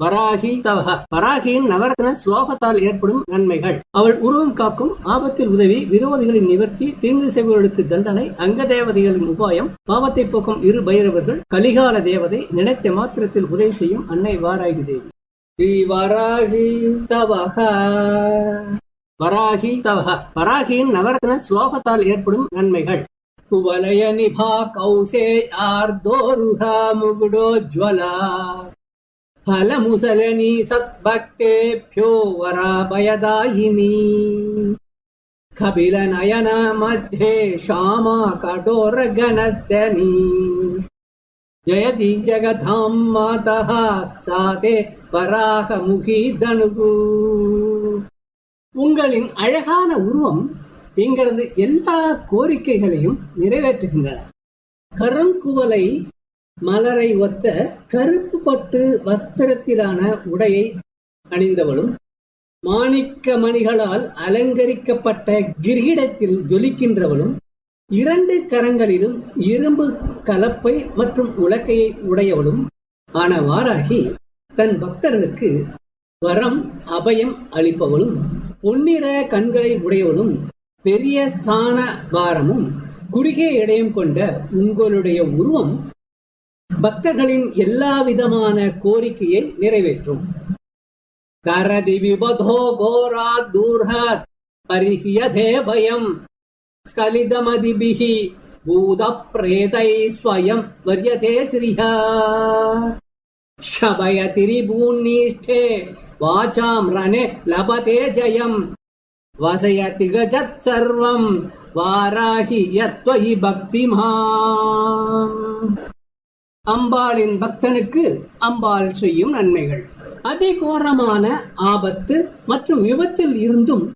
வராகி தவக வராகியின் நவரத்ன ஸ்லோகத்தால் ஏற்படும் நன்மைகள். அவள் உருவம் காக்கும் ஆபத்தில் உதவி விரோதிகளின் நிவர்த்தி தீங்கு செய்பவர்களுக்கு தண்டனை அங்க தேவதைகளின் உபாயம் பாவத்தை போக்கும் இரு பைரவர்கள் கலிகால தேவதை நினைத்த மாத்திரத்தில் உதவி செய்யும் அன்னை வாராகி தேவி. ஸ்ரீ வராகி தவக வராகி தவக வராகியின் நவரத்ன ஸ்லோகத்தால் ஏற்படும் நன்மைகள். குவலய நிபா கௌசே ஆர்தோருகா முகுடோஜ்வலா फलमुसलनी सद्भक्तेभ्यो वराभयदायिनी कपिलनयना मध्ये श्यामा कठोरगणस्तनी जयति जगतां मातः सा ते वराहमुखी தனுகு உங்களின் அழகான உருவம் எங்களது எல்லா கோரிக்கைகளையும் நிறைவேற்றுகின்றன கருங்குவலை மலரை ஒத்த கருப்பு பட்டு வஸ்திரத்திலான உடையை அணிந்தவளும் மாணிக்க மணிகளால் அலங்கரிக்கப்பட்ட கிரகிடத்தில் ஜொலிக்கின்றவளும் இரண்டு கரங்களிலும் இரும்பு கலப்பை மற்றும் உலக்கையை உடையவளும் ஆன வாராகி தன் பக்தர்களுக்கு வரம் அபயம் அளிப்பவளும் பொன்னிற கண்களை உடையவளும் பெரிய ஸ்தான பாரமும் குறுகிய இடையும் கொண்ட உங்களுடைய உருவம் பக்தர்களின் எல்லா விதமான கோரிக்கையை நிறைவேற்றும். கரதி விபதோ கோரா தூர்ஹத் பரிஹியதே பயம் ஸ்கலிதமதிபிகி பூத பிரேதை ஸ்வயம் வரியதே ஸ்ரீஹா ஷபய திரிபூன்னீஷ்டே வாசாம் ரணே லபதே ஜயம். வசய திகஜத் சர்வம் வாராகி யத்வயி பக்திமாம் அம்பாளின் பக்தனுக்கு அம்பாள் செய்யும் நன்மைகள். அதிகோரமான ஆபத்து மற்றும் விபத்தில் இருந்தும்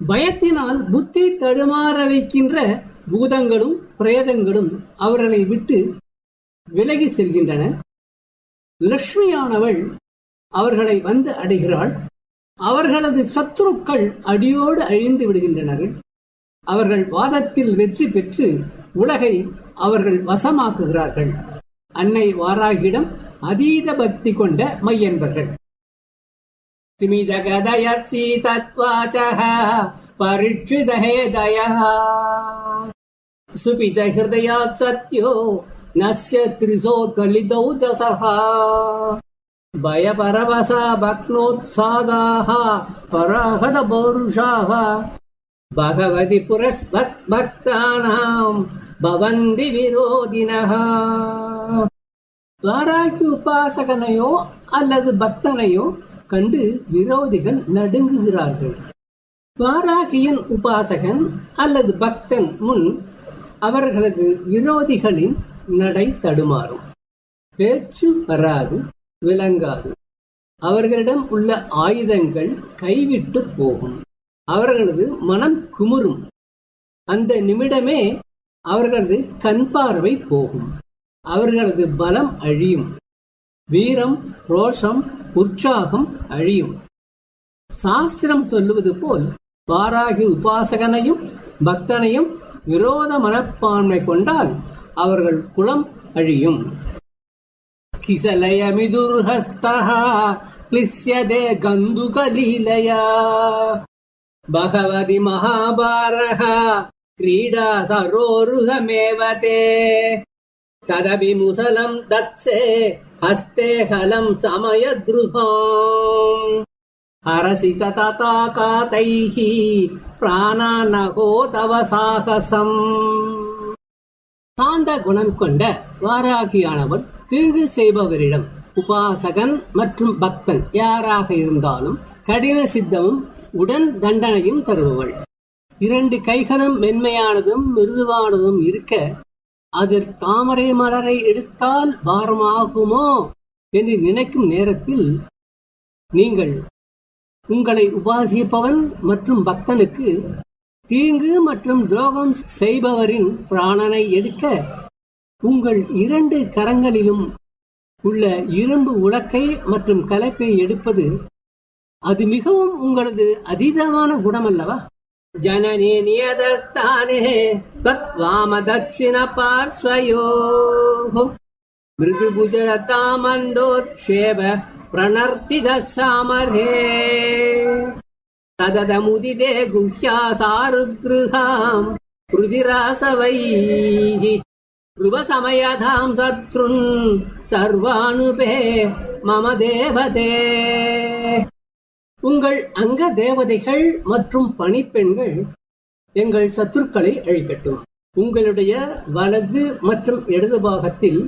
பயத்தினால் புத்தி தடுமாற வைக்கின்ற பூதங்களும் பிரேதங்களும் அவர்களை விட்டு விலகி செல்கின்றன. லட்சுமியானவள் அவர்களை வந்து அடைகிறாள். அவர்களது சத்துருக்கள் அடியோடு அழிந்து விடுகின்றனர் அவர்கள் வாதத்தில் வெற்றி பெற்று உலகை அவர்கள் வசமாக்குகிறார்கள். அன்னை வாராகிடம் அதீத பக்தி கொண்ட மையன்பர்கள். திமிதகதயசி தத்வாச்சக பரிட்சிதஹேதய சுபித ஹிருதயாத் சத்யோ நஸ்ய திரிசோ கலிதௌ ஜசஹா. பயபரவசா பக்னோத்சாதாக பராகத பௌருஷாக பகவதி புரஸ்வத் பக்தானாம் பவந்தி விரோதினஹ வாராகி உபாசகனையோ அல்லது பக்தனையோ கண்டு விரோதிகள் நடுங்குகிறார்கள். வாராகியின் உபாசகன் அல்லது பக்தன் முன் அவர்களது விரோதிகளின் நடை தடுமாறும். பேச்சு வராது விளங்காது. அவர்களிடம் உள்ள ஆயுதங்கள் கைவிட்டு போகும். அவர்களது மனம் குமுறும். அந்த நிமிடமே அவர்களது கண் பார்வை போகும். அவர்களது பலம் அழியும். வீரம் ரோஷம் உற்சாகம் அழியும். சாஸ்திரம் சொல்லுவது போல் வாராகி உபாசகனையும் பக்தனையும் விரோத மனப்பான்மை கொண்டால் அவர்கள் குலம் அழியும். கிசலயமிதுர்ஹஸ்தா கிளிஸ்யதே கந்துகலீலயா. பகவதி மகாபாரக क्रीडा सरोरुहमेव ते तदपि मुसलम् दत्से हस्ते हलम् समयद्रुहाम् हरसि तथा कातैः प्राणानहो तव साहसम् சாந்த குணம் கொண்ட வாராகியானவன் தீங்கு செய்பவரிடம் உபாசகன் மற்றும் பக்தன் யாராக இருந்தாலும் கடின சித்தமும் உடன் தண்டனையும் தருபவள் இரண்டு கைகளும் மென்மையானதும் மிருதுவானதும் இருக்க அதில் தாமரை மலரை எடுத்தால் பாரமாகுமோ என்று நினைக்கும் நேரத்தில் நீங்கள் உங்களை உபாசிப்பவன் மற்றும் பக்தனுக்கு தீங்கு மற்றும் துரோகம் செய்பவரின் பிராணனை எடுக்க உங்கள் இரண்டு கரங்களிலும் உள்ள இரும்பு உலக்கை மற்றும் கலப்பை எடுப்பது அது மிகவும் உங்களது அதீதமான குணம் जननी नियतस्थाने त्वत्वामदक्षिणपार्श्वयोः दक्षिण प्रणर्तितः मृगुभुजता तददमुदिते गुह्या सारुद्रुहाम् सददमुदिते गुह्यासारुदृहाम् हृदिरासवैः ध्रुवसमयधाम् शत्रुन् सर्वानुपे मम देवते। உங்கள் அங்க தேவதைகள் மற்றும் பணிப்பெண்கள் எங்கள் சத்துருக்களை அழிக்கட்டும். உங்களுடைய வலது மற்றும் இடது பாகத்தில்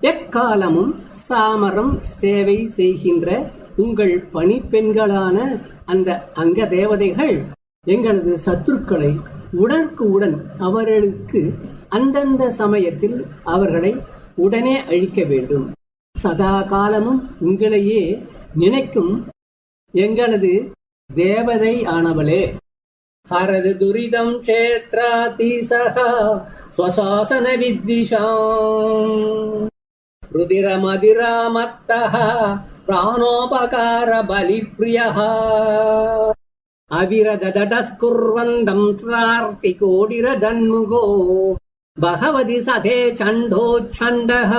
எக்காலமும் சாமரம் சேவை செய்கின்ற உங்கள் பணிப்பெண்களான அந்த அங்க தேவதைகள் எங்களது சத்துருக்களை உடனுக்கு உடன் அவர்களுக்கு அந்தந்த சமயத்தில் அவர்களை உடனே அழிக்க வேண்டும். சதா காலமும் உங்களையே நினைக்கும் எங்களது தேவதை ஆனவளே ஹரது துரிதம் க்ஷேத்ராதிசக ஸ்வசாசன வித்விஷாம் ருதிரமதிராமத்தः प्राणोपकार बलिप्रियः अविरदडस्कुर्वन्दम् प्रार्तिकोडिरडन्मुगो भगवति सते चण्डोच्छण्डः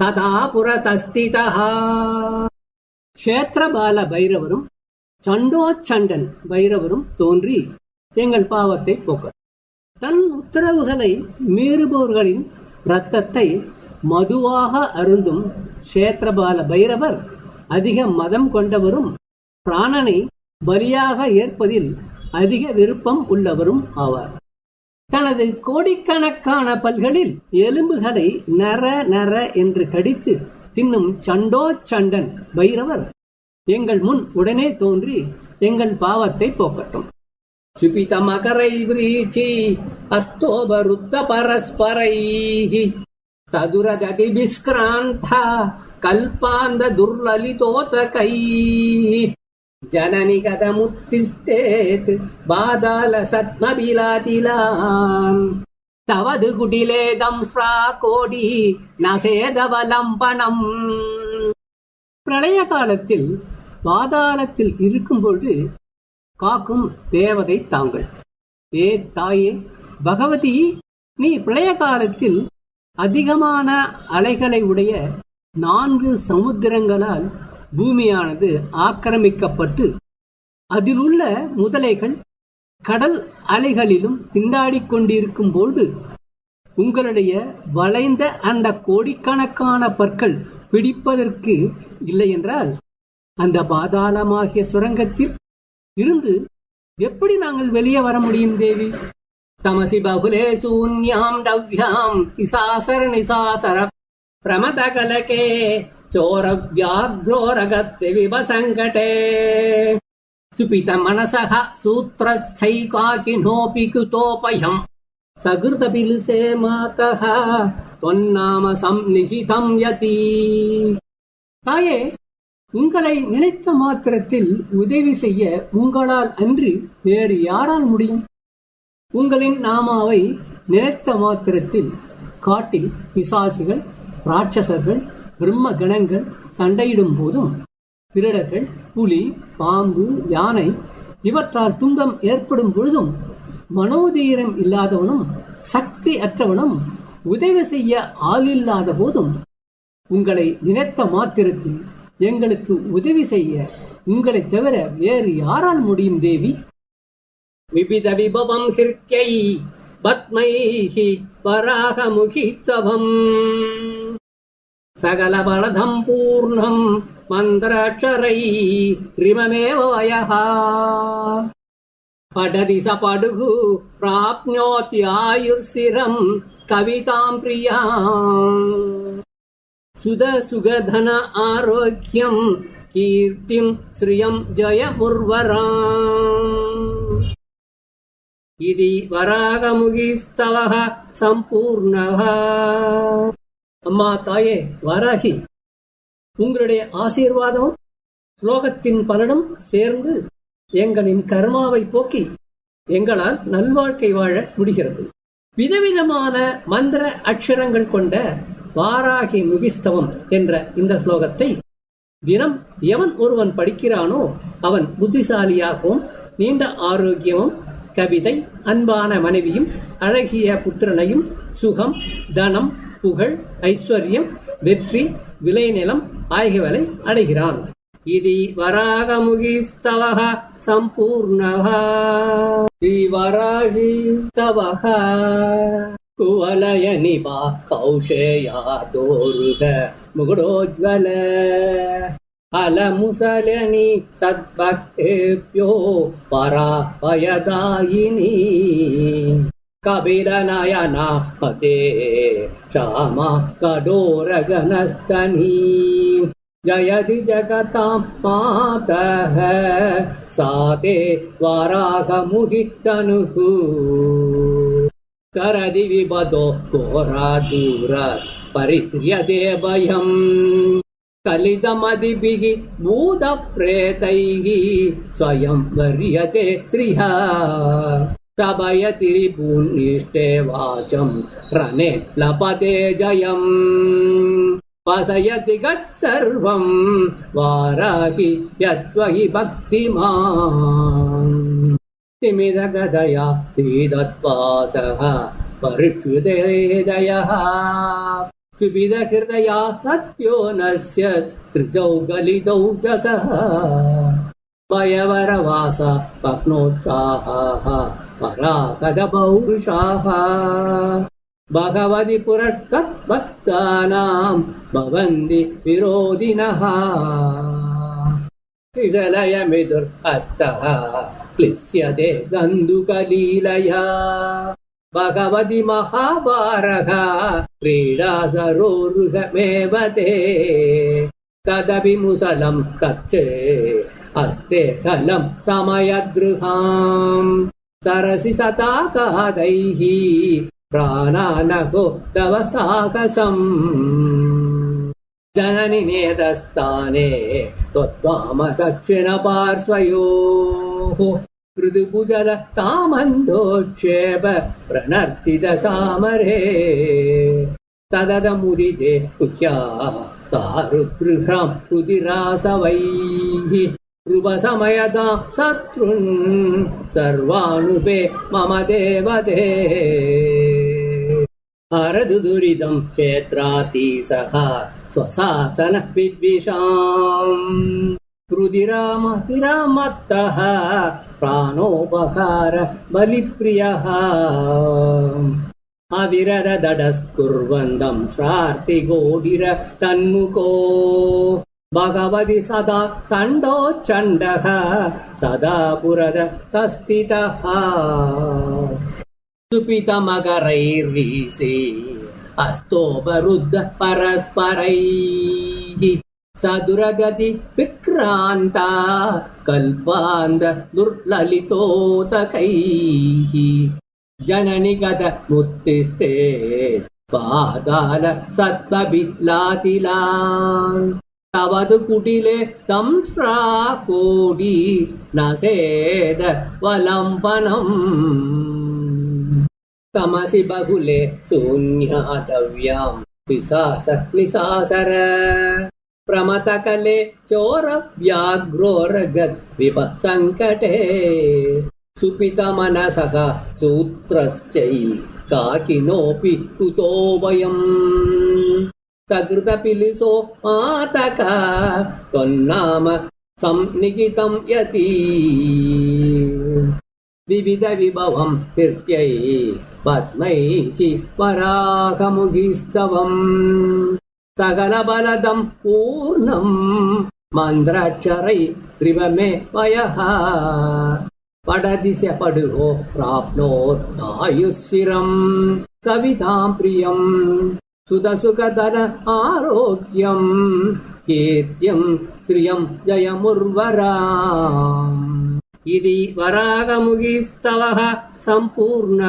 सदा पुरतस्थितः க்ஷேத்திரபால பைரவரும் சண்டோச்சண்டன் பைரவரும் தோன்றி எங்கள் பாவத்தை போக்க தன் உத்தரவுகளை மீறுபவர்களின் இரத்தத்தை மதுவாக அருந்தும் க்ஷேத்திரபால பைரவர் அதிக மதம் கொண்டவரும் பிராணனை பலியாக ஏற்பதில் அதிக விருப்பம் உள்ளவரும் ஆவார். தனது கோடிக்கணக்கான பல்களில் எலும்புகளை நர நர என்று கடித்து தின்னும் சண்டோ சண்டன் பைரவர். எங்கள் முன் உடனே தோன்றி எங்கள் பாவத்தை போக்கட்டும். சுபித மகரை விரீச்சி அஸ்தோபருத்த பரஸ்பரை சதுரததி விஸ்கிராந்தா கல்பாந்த துர்லலிதோதகை ஜனனி கதமுத்திஸ்தேத் பாதால சத்மபிலாதிலான். தவது குடிலேதம் ஸ்ரா கோடி நசேதவலம்பனம். பிரளய காலத்தில் பாதாளத்தில் இருக்கும்பொழுது காக்கும் தேவதை தாங்கள். ஏ தாயே பகவதி நீ பிரளய காலத்தில் அதிகமான அலைகளை உடைய நான்கு சமுத்திரங்களால் பூமியானது ஆக்கிரமிக்கப்பட்டு அதிலுள்ள முதலைகள் கடல் அலைகளிலும் திண்டாடிக் கொண்டிருக்கும் பொழுது உங்களுடைய வளைந்த அந்த கோடிக்கணக்கான பற்கள் பிடிப்பதற்கு இல்லையென்றால் அந்த பாதாளமாகிய சுரங்கத்தில் இருந்து எப்படி நாங்கள் வெளியே வர முடியும் தேவி? தமசி பகுலே சூன்யாம் டவ்யாம் நிசாசர நிசாசர பிரமத கலகே சோர வியாக்ரோரகத்து விபசங்கடே. சுபித மனசக சூத்திரச்சைகாக்கினோபி குதோபயம் சகிருதபிலுசே மாதः தொன்னாம சம்நிகிதம் யதி தாயே உங்களை நினைத்த மாத்திரத்தில் உதவி செய்ய உங்களால் அன்றி வேறு யாரால் முடியும்? உங்களின் நாமாவை நினைத்த மாத்திரத்தில் காட்டில் பிசாசிகள் ராட்சசர்கள் பிரம்ம கணங்கள் சண்டையிடும் போதும் திருடர்கள் புலி பாம்பு யானை இவற்றால் துன்பம் ஏற்படும் பொழுதும் மனோதீரம் இல்லாதவனும் சக்தி அற்றவனும் உதவி செய்ய ஆளில்லாத போதும் உங்களை நினைத்த மாத்திரத்தில் எங்களுக்கு உதவி செய்ய உங்களை தவிர வேறு யாரால் முடியும் தேவி? விபித விபவம் ஹிருத்யை பத்மைஹி வராகமுகித்தவம் சகல பலதம் பூர்ணம் మంత్రాక్షరై రిమమేవ వయ పడదిశ పడుగు ప్రాప్నోత్యాయుర్శిరం కవితాం ప్రియాం. సుధ సుగధన ఆరోగ్యం కీర్తిం శ్రియం జయముర్వరాం. ఇది వరాగముగిస్తవ సంపూర్ణ. అమ్మా తాయే వరాహి. உங்களுடைய ஆசீர்வாதமும் ஸ்லோகத்தின் பலனும் சேர்ந்து எங்களின் கர்மாவை போக்கி எங்களால் நல்வாழ்க்கை வாழ முடிகிறது. விதவிதமான மந்திர அக்ஷரங்கள் கொண்ட வாராகி முகிஸ்தவம் என்ற இந்த ஸ்லோகத்தை தினம் எவன் ஒருவன் படிக்கிறானோ அவன் புத்திசாலியாகவும் நீண்ட ஆரோக்கியமும் கவிதை அன்பான மனைவியும் அழகிய புத்திரனையும் சுகம் தனம் புகழ் ஐஸ்வர்யம் வெற்றி விளைநிலம் ஆகியவரை அடைகிறான். இது வராகமுகிஸ்தவக சம்பூர்ணக. ஸ்ரீவராகி தவக குவலய நிபா கௌஷேயா தோருக முகுடோஜ்வல. அலமுசலனி சத்பக்தேப்யோ பராபயதாயினி. कबिरनयनापते श्यामा कडोरगणस्तनी जयति जगतां मातः सा ते वराहमुहितनुः तरदि विबदो घोरादूर परिह्यते भयम् कलितमदिभिः भूतप्रेतैः स्वयं वर्यते श्रियः भयतिरि भूनिष्ठे वाचम् रणे लपते जयम्। वसयति गत् वाराहि यत्त्वयि भक्तिमादकधया तिमिदगदया दत्वासः परिक्ष्युदे सुविध कृतया सत्यो नस्य त्रिजौ गलितौ च सः वयवर वास पराकदपौरुषाः भगवति पुरस्तद्भक्तानाम् भवन्ति विरोधिनः। त्रिसलयमिदुर्हस्तः क्लिश्यते गन्धुकलीलया। भगवति महाभारः क्रीडा सरोरुहमेव ते। तदपि मुसलम् कच्चे अस्ते हलम् समयदृहाम् सरसि सताकादैः प्राणानहो तव साहसम् जननि नेतस्थाने त्वत्वाम दक्षिणपार्श्वयोः मृदुभुजल तामन्दोक्षेप प्रणर्तित सामरे तददमुदिते कुह्या सारुदृहाम् रुदिरासवैः नृभसमयता शत्रुन् सर्वानुपे मम देवदे अरदुदुरिदम् क्षेत्राति सः स्वशासनः विद्विषाम्। रुधिरामतिरामत्तः प्राणोपहार बलिप्रियः। अविरदडस्कुर्वन्दं श्रार्तिगोडिर तन्मुको भगवति सदा चण्डोच्चण्डः सदा पुरद तस्थितः सुपितमकरैर्वीसे अस्तोपरुद्ध परस्परैः सदुरगति विक्रान्ता कल्पान्त दुर्ललितोतकैः जननि गत मुत्तिष्ठे पादाल सत्त्वबिलातिलान् तवतु कुटिले तं श्राकोडी नसेद वलम्बनम् तमसि बहुले शून्यातव्याम् पिशास निशासर प्रमतकले चोरव्याघ्रोरगत् विपत्सङ्कटे सुपितमनसः सूत्रस्यै काकिनोऽपि कुतो वयम् సకృత పిలిసో మాతక తొన్నామ సంనిహితం యతి. వివిధ విభవం కృత్యై పద్మై వరాహముగిస్తవం సకల బలదం పూర్ణం మంద్రాక్షరై త్రివమే వయ. పడదిశ పడుహో ప్రాప్నోర్ధాయుశిరం కవితాం ప్రియం. సుధసుఖధర ఆరోగ్యం కీర్త్యం శ్రియం జయముర్వరా. ఇది వరాగముగిస్తవ సంపూర్ణ.